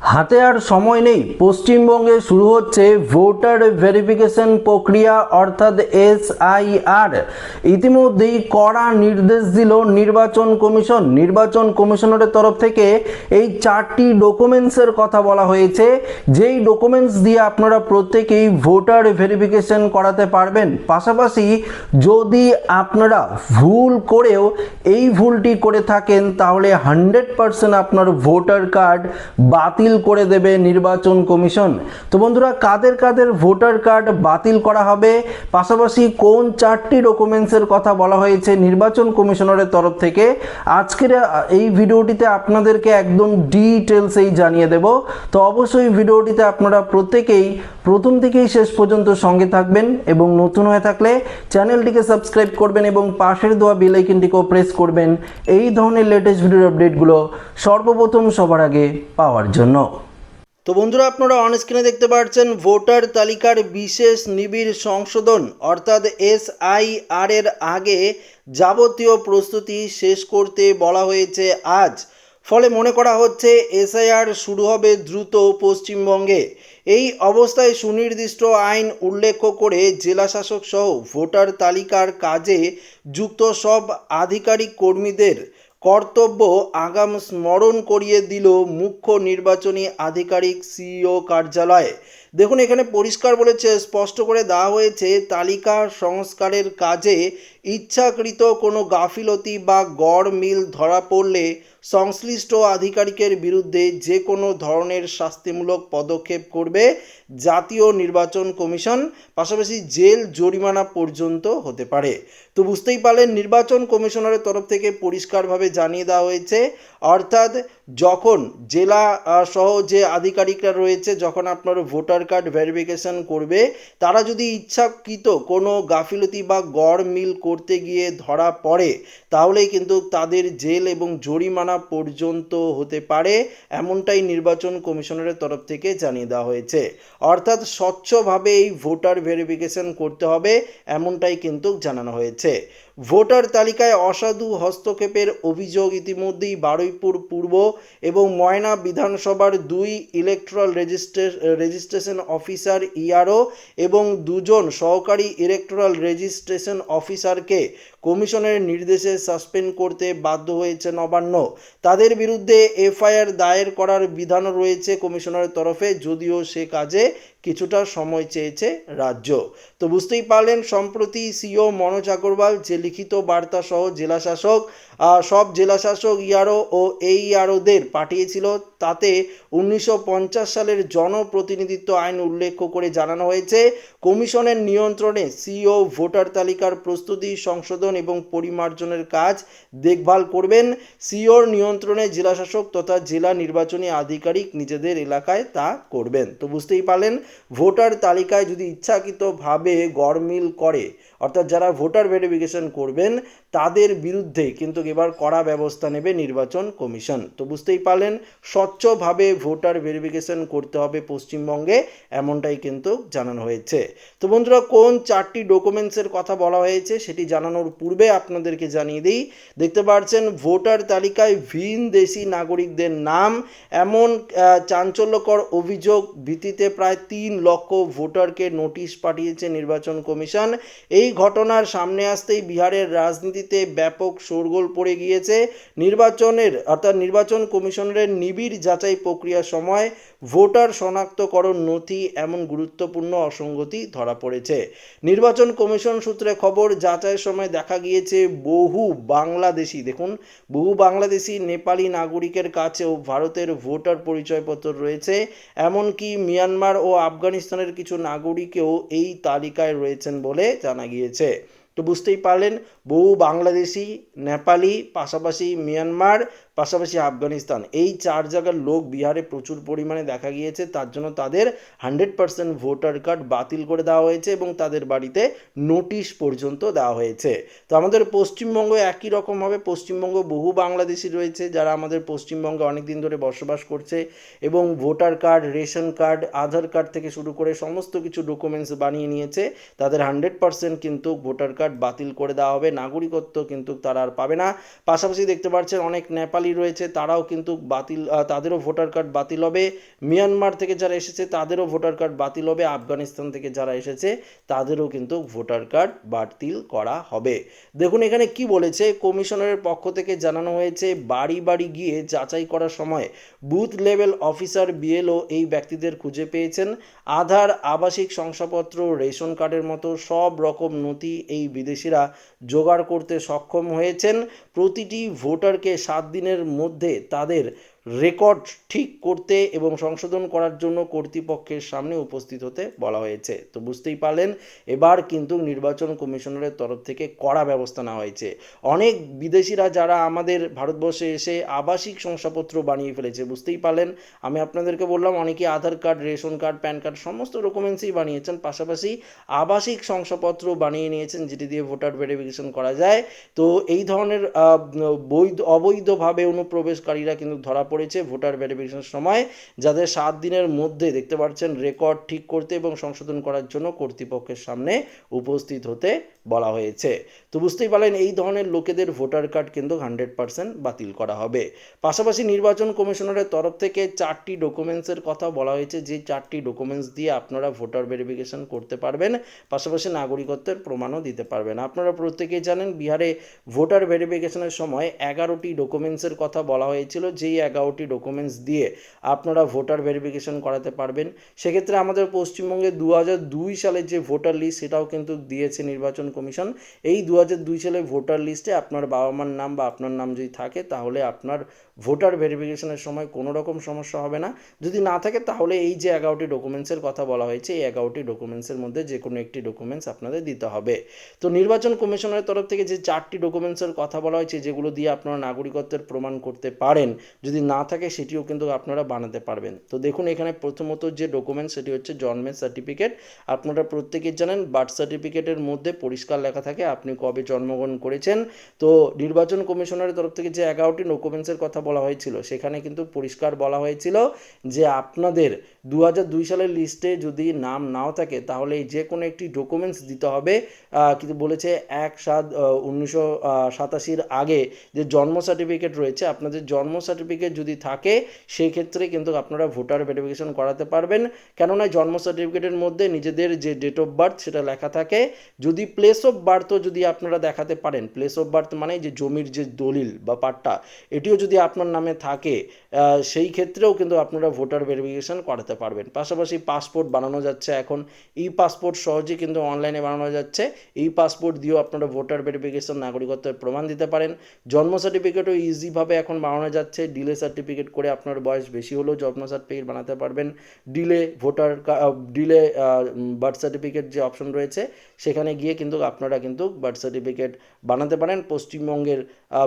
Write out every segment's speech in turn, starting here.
হাতে আর সময় নেই। পশ্চিমবঙ্গে শুরু হচ্ছে ভোটার ভেরিফিকেশন প্রক্রিয়া, অর্থাৎ এসআইআর। ইতিমধ্যেই কড়া নির্দেশ দিল নির্বাচন কমিশন। নির্বাচন কমিশনারের তরফ থেকে এই চারটি ডকুমেন্টসের কথা বলা হয়েছে। যেই ডকুমেন্টস দিয়ে আপনারা প্রত্যেকেই ভোটার ভেরিফিকেশন করাতে পারবেন, পাশাপাশি যদি আপনারা ভুল করেও এই ভুলটি করে থাকেন, তাহলে হান্ড্রেড পার্সেন্ট আপনার ভোটার কার্ড বাতিল করে দেবে নির্বাচন কমিশন। তো বন্ধুরা, কাদের কাদের ভোটার কার্ড বাতিল করা হবে? পাশাপাশি কোন চারটি ডকুমেন্টসের কথা বলা হয়েছে নির্বাচন কমিশনারের তরফ থেকে? আজকের এই ভিডিওটিতে আপনাদেরকে একদম ডিটেলসেই জানিয়ে দেব। তো অবশ্যই ভিডিওটিতে আপনারা প্রত্যেকেই প্রথম থেকেই শেষ পর্যন্ত সঙ্গে থাকবেন এবং নতুন হয়ে থাকলে চ্যানেলটিকে সাবস্ক্রাইব করবেন এবং পাশের দেওয়া বেল প্রেস করবেন। এই ধরনের লেটেস্ট ভিডিওর আপডেটগুলো সর্বপ্রথম সবার আগে পাওয়ার জন্য। তো বন্ধুরা, আপনারা অন স্ক্রিনে দেখতে পাচ্ছেন ভোটার তালিকার বিশেষ নিবিড় সংশোধন, অর্থাৎ এস এসআইআর এর আগে যাবতীয় প্রস্তুতি শেষ করতে বলা হয়েছে আজ। ফলে মনে করা হচ্ছে এসআইআর শুরু হবে দ্রুত পশ্চিমবঙ্গে। এই অবস্থায় সুনির্দিষ্ট আইন উল্লেখ করে জেলাশাসক সহ ভোটার তালিকার কাজে যুক্ত সব আধিকারিক কর্মীদের কর্তব্য আগাম স্মরণ করিয়ে দিল মুখ্য নির্বাচনী আধিকারিক সিইও কার্যালয়। দেখুন, এখানে পরিষ্কার বলেছে, স্পষ্ট করে দেওয়া হয়েছে, তালিকা সংস্কারের কাজে ইচ্ছাকৃত কোনো গাফিলতি বা গড় মিল ধরা পড়লে সংশ্লিষ্ট আধিকারিকের বিরুদ্ধে যে কোনো ধরনের শাস্তিমূলক পদক্ষেপ করবে জাতীয় নির্বাচন কমিশন, পাশাপাশি জেল জরিমানা পর্যন্ত হতে পারে। তো বুঝতেই পারলেন, নির্বাচন কমিশনারের তরফ থেকে পরিষ্কারভাবে জানিয়ে দেওয়া হয়েছে, অর্থাৎ যখন জেলা সহ যে আধিকারিকরা রয়েছে, যখন আপনার ভোটার কার্ড ভেরিফিকেশন করবে। তারা যদি ইচ্ছাকৃত কোনো গাফিলতি বা গড় মিল করতে গিয়ে ধরা পড়ে, তাহলেই কিন্তু তাদের জেল এবং জরিমানা পর্যন্ত হতে পারে, এমনটাই নির্বাচন কমিশনারের তরফ থেকে জানিয়ে দেওয়া হয়েছে। অর্থাৎ স্বচ্ছভাবে এই ভোটার ভেরিফিকেশন করতে হবে, এমনটাই কিন্তু জানানো হয়েছে। ভোটার তালিকায় অসাধু হস্তক্ষেপের অভিযোগ ইতিমধ্যেই বারুইপুর পূর্ব এবং ময়না বিধানসভার দুই electoral register registration officer ERO এবং দুজন সহকারী ইলেকট্রাল রেজিস্ট্রেশন অফিসারকে কমিশনের নির্দেশে সাসপেন্ড করতে বাধ্য হয়েছে নবান্ন। তাদের বিরুদ্ধে এফআইআর দায়ের করার বিধানও রয়েছে কমিশনের তরফে, যদিও সে কাজে কিছুটা সময় চেয়েছে রাজ্য। তো বুঝতেই পারলেন, সম্প্রতি সিও মনোজ আগরওয়াল যে লিখিত বার্তা সহ জেলাশাসক সব জেলাশাসক ইয়ারও ও এই ইয়ারোদের পাঠিয়েছিল, তাতে উনিশশো পঞ্চাশ সালের জনপ্রতিনিধিত্ব আইন উল্লেখ করে জানানো হয়েছে। কমিশনের নিয়ন্ত্রণে সিও ভোটার তালিকার প্রস্তুতি সংশোধন এবং পরিমার্জনের কাজ দেখভাল করবেন। সিওর নিয়ন্ত্রণে জেলাশাসক তথা জেলা নির্বাচনী আধিকারিক নিজেদের এলাকায় তা করবেন। তো বুঝতেই পারলেন, ভোটার তালিকায় যদি ইচ্ছাকৃতভাবে গড়মিল করে, অর্থাৎ যারা ভোটার ভেরিফিকেশন করবেন তাদের বিরুদ্ধে কিন্তু এবার কড়া ব্যবস্থা নেবে নির্বাচন কমিশন। তো বুঝতেই পারলেন, স্বচ্ছভাবে ভোটার ভেরিফিকেশন করতে হবে পশ্চিমবঙ্গে, এমনটাই কিন্তু জানানো হয়েছে। তো বন্ধুরা, কোন চারটি ডকুমেন্টসের কথা বলা হয়েছে সেটি জানানোর পূর্বে আপনাদেরকে জানিয়ে দিই। দেখতে পাচ্ছেন ভোটার তালিকায় ভিন দেশি নাগরিকদের নাম, এমন চাঞ্চল্যকর অভিযোগ ভিত্তিতে প্রায় তিন লক্ষ ভোটারকে নোটিশ পাঠিয়েছে নির্বাচন কমিশন। এই ঘটনার সামনে আসতেই বিহারের রাজনীতিতে ব্যাপক শোরগোল পড়ে গিয়েছে। নির্বাচনের, অর্থাৎ নির্বাচন কমিশনের নিবিড় যাচাই প্রক্রিয়ার সময় ভোটার শনাক্তকরণ নথি এমন গুরুত্বপূর্ণ অসঙ্গতি ধরা পড়েছে। নির্বাচন কমিশন সূত্রে খবর, যাচাইয়ের সময় দেখা গিয়েছে বহু বাংলাদেশি, দেখুন, বহু বাংলাদেশি নেপালি নাগরিকের কাছেও ভারতের ভোটার পরিচয়পত্র রয়েছে। এমনকি মিয়ানমার ও আফগানিস্তানের কিছু নাগরিকেও এই তালিকায় রয়েছেন বলে জানা গিয়েছে। তো বুঝতেই পারলেন, বহু বাংলাদেশি, নেপালি, পাশাপাশি মিয়ানমার, পাশাপাশি আফগানিস্তান, এই চার জায়গার লোক বিহারে প্রচুর পরিমাণে দেখা গিয়েছে, তার জন্য তাদের হান্ড্রেড পার্সেন্ট ভোটার কার্ড বাতিল করে দেওয়া হয়েছে এবং তাদের বাড়িতে নোটিশ পর্যন্ত দেওয়া হয়েছে। তো আমাদের পশ্চিমবঙ্গ একই রকমভাবে পশ্চিমবঙ্গ বহু বাংলাদেশি রয়েছে যারা আমাদের পশ্চিমবঙ্গে অনেক দিন ধরে বসবাস করছে এবং voter card, ration card, Aadhaar card থেকে শুরু করে সমস্ত কিছু ডকুমেন্টস বানিয়ে নিয়েছে, তাদের হান্ড্রেড পার্সেন্ট কিন্তু ভোটার কার্ড বাতিল করে দেওয়া হবে। নাগরিকত্ব কিন্তু তারা আর পাবে না। পাশাপাশি দেখতে পাচ্ছেন অনেক নেপালি রয়েছে, তারাও কিন্তু বাতিল তাদেরও ভোটার কার্ড বাতিল হবে। মিয়ানমার থেকে যারা এসেছে, তাদেরও ভোটার কার্ড বাতিল হবে। আফগানিস্তান থেকে যারা এসেছে, তাদেরও কিন্তু ভোটার কার্ড বাতিল করা হবে। দেখুন এখানে কি বলেছে, কমিশনারের পক্ষ থেকে জানানো হয়েছে, বাড়ি বাড়ি গিয়ে যাচাই করার সময় বুথ লেভেল অফিসার বিএলও এই ব্যক্তিদের খুঁজে পেয়েছেন। আধার, আবাসিক শংসাপত্র, রেশন কার্ডের মতো সব রকম নথি এই বিদেশিরা জোগাড় করতে সক্ষম হয়েছেন। প্রতিটি ভোটারকে সাত দিনের মধ্যে তাদের রেকর্ড ঠিক করতে এবং সংশোধন করার জন্য কর্তৃপক্ষের সামনে উপস্থিত হতে বলা হয়েছে। তো বুঝতেই পারলেন, এবার কিন্তু নির্বাচন কমিশনারের তরফ থেকে কড়া ব্যবস্থা নেওয়া হয়েছে। অনেক বিদেশিরা যারা আমাদের ভারতবর্ষে এসে আবাসিক শংসাপত্র বানিয়ে ফেলেছে, বুঝতেই পারলেন। আমি আপনাদেরকে বললাম, অনেকে Aadhaar card, ration card, PAN card সমস্ত ডকুমেন্টসই বানিয়েছেন। পাশাপাশি আবাসিক শংসাপত্র বানিয়ে নিয়েছেন, যেটি দিয়ে ভোটার ভেরিফিকেশন করা যায়। তো এই ধরনের বৈধ, অবৈধভাবে অনুপ্রবেশকারীরা কিন্তু ধরা পড়েছে ভোটার ভেরিফিকেশনের সময়, যাদের সাত দিনের মধ্যে দেখতে পাচ্ছেন রেকর্ড ঠিক করতে এবং সংশোধন করার জন্য কর্তৃপক্ষের সামনে উপস্থিত হতে বলা হয়েছে। তো বুঝতেই পারলেন, এই ধরনের লোকেদের ভোটার কার্ড কিন্তু হান্ড্রেড পার্সেন্ট বাতিল করা হবে। পাশাপাশি নির্বাচন কমিশনারের তরফ থেকে চারটি ডকুমেন্টসের কথা বলা হয়েছে, যে চারটি ডকুমেন্টস দিয়ে আপনারা ভোটার ভেরিফিকেশন করতে পারবেন, পাশাপাশি নাগরিকত্বের প্রমাণও দিতে পারবেন। আপনারা প্রত্যেকেই জানেন, বিহারে ভোটার ভেরিফিকেশনের সময় এগারোটি ডকুমেন্টসের কথা বলা হয়েছিল, যেই এগারোটি ডকুমেন্টস দিয়ে আপনারা ভোটার ভেরিফিকেশন করাতে পারবেন। সেক্ষেত্রে আমাদের পশ্চিমবঙ্গে দু দুই সালের যে ভোটার লিস্ট সেটাও কিন্তু দিয়েছে নির্বাচন কমিশন। এই দু হাজার দুই সালের ভোটার লিস্টে আপনার বাবা মার নাম বা আপনার নাম যদি থাকে, তাহলে আপনার ভোটার ভেরিফিকেশনের সময় কোনো রকম সমস্যা হবে না। যদি না থাকে, তাহলে এই যে এগারোটি ডকুমেন্টসের কথা বলা হয়েছে, এই এগারোটি ডকুমেন্টসের মধ্যে যে কোনো একটি ডকুমেন্টস আপনাদের দিতে হবে। তো নির্বাচন কমিশনের তরফ থেকে যে চারটি ডকুমেন্টসের কথা বলা হয়েছে, যেগুলো দিয়ে আপনারা নাগরিকত্বের প্রমাণ করতে পারেন, যদি না থাকে সেটিও কিন্তু আপনারা বানাতে পারবেন। তো দেখুন, এখানে প্রথমত যে ডকুমেন্ট সেটি হচ্ছে জন্মের সার্টিফিকেট আপনারা প্রত্যেকেই জানেন বার্থ সার্টিফিকেটের মধ্যে পরিষ্কার লেখা থাকে আপনি কবে জন্মগ্রহণ করেছেন। তো নির্বাচন কমিশনারের তরফ থেকে যে এগারোটি ডকুমেন্টসের কথা বলা হয়েছিল, সেখানে কিন্তু পরিষ্কার বলা হয়েছিল যে আপনাদের দু দুই সালের লিস্টে যদি নাম নাও থাকে, তাহলে এই যে কোনো একটি ডকুমেন্টস দিতে হবে। কিন্তু বলেছে এক সাত উনিশশো সাতাশির আগে যে জন্ম সার্টিফিকেট রয়েছে, আপনাদের জন্ম সার্টিফিকেট যদি থাকে, সেই ক্ষেত্রে কিন্তু আপনারা ভোটার ভেরিফিকেশন করাতে পারবেন। কেননা জন্ম সার্টিফিকেটের মধ্যে নিজেদের যে ডেট অফ বার্থ সেটা লেখা থাকে। যদি প্লেস অফ বার্থও যদি আপনারা দেখাতে পারেন প্লেস অফ বার্থ মানে যে জমির যে দলিল বা পাট্টা, এটিও যদি আপনার নামে থাকে সেই ক্ষেত্রেও কিন্তু আপনারা ভোটার ভেরিফিকেশন করাতে পারবেন। পাশাপাশি পাসপোর্ট বানানো যাচ্ছে এখন। ই পাসপোর্ট সহজে কিন্তু অনলাইনে বানানো যাচ্ছে। এই পাসপোর্ট দিয়েও আপনারা ভোটার ভেরিফিকেশন নাগরিকত্বের প্রমাণ দিতে পারেন। জন্ম সার্টিফিকেটও ইজিভাবে এখন বানানো যাচ্ছে। ডিলে সার্টিফিকেট করে আপনার বয়স বেশি হলেও জন্ম সার্টিফিকেট বানাতে পারবেন। Delay voter delay birth certificate যে অপশন রয়েছে, সেখানে গিয়ে কিন্তু আপনারা কিন্তু বার্থ সার্টিফিকেট বানাতে পারেন। পশ্চিমবঙ্গের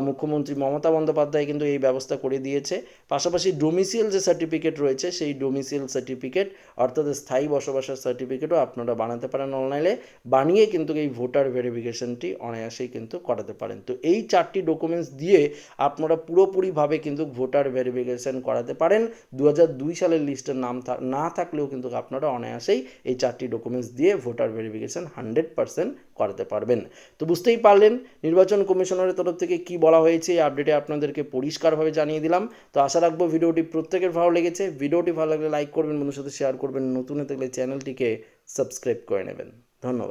মুখ্যমন্ত্রী মমতা বন্দ্যোপাধ্যায় কিন্তু এই ব্যবস্থা করে দিয়েছে। পাশাপাশি ডোমিসিয়াল যে সার্টিফিকেট রয়েছে, সেই ডোমিসিয়াল সার্টিফিকেট অর্থাৎ স্থায়ী বসবাসের সার্টিফিকেটও আপনারা বানাতে পারেন অনলাইনে বানিয়ে কিন্তু এই ভোটার ভেরিফিকেশনটি অনায়াসেই কিন্তু করাতে পারেন। তো এই চারটি ডকুমেন্টস দিয়ে আপনারা পুরোপুরিভাবে কিন্তু ভোটার ভেরিফিকেশন করাতে পারেন। দু দুই সালের লিস্টের নাম না থাকলেও কিন্তু আপনারা অনায়াসেই এই চারটি ডকুমেন্টস দিয়ে ভোটার ভেরিফিকেশন হান্ড্রেড পার্সেন্ট করাতে পারবেন। তো বুঝতেই পারলেন, নির্বাচন কমিশনারের তরফ থেকে কি বলা হয়েছে, এই আপডেটে আপনাদেরকে পরিষ্কারভাবে জানিয়ে দিলাম। তো আশা রাখব ভিডিওটি প্রত্যেকের ভালো লেগেছে। ভিডিওটি ভালো লাগলে লাইক করবেন বন্ধুর সাথে শেয়ার করবেন। নতুন থাকলে চ্যানেলটিকে সাবস্ক্রাইব করে নেবেন। ধন্যবাদ।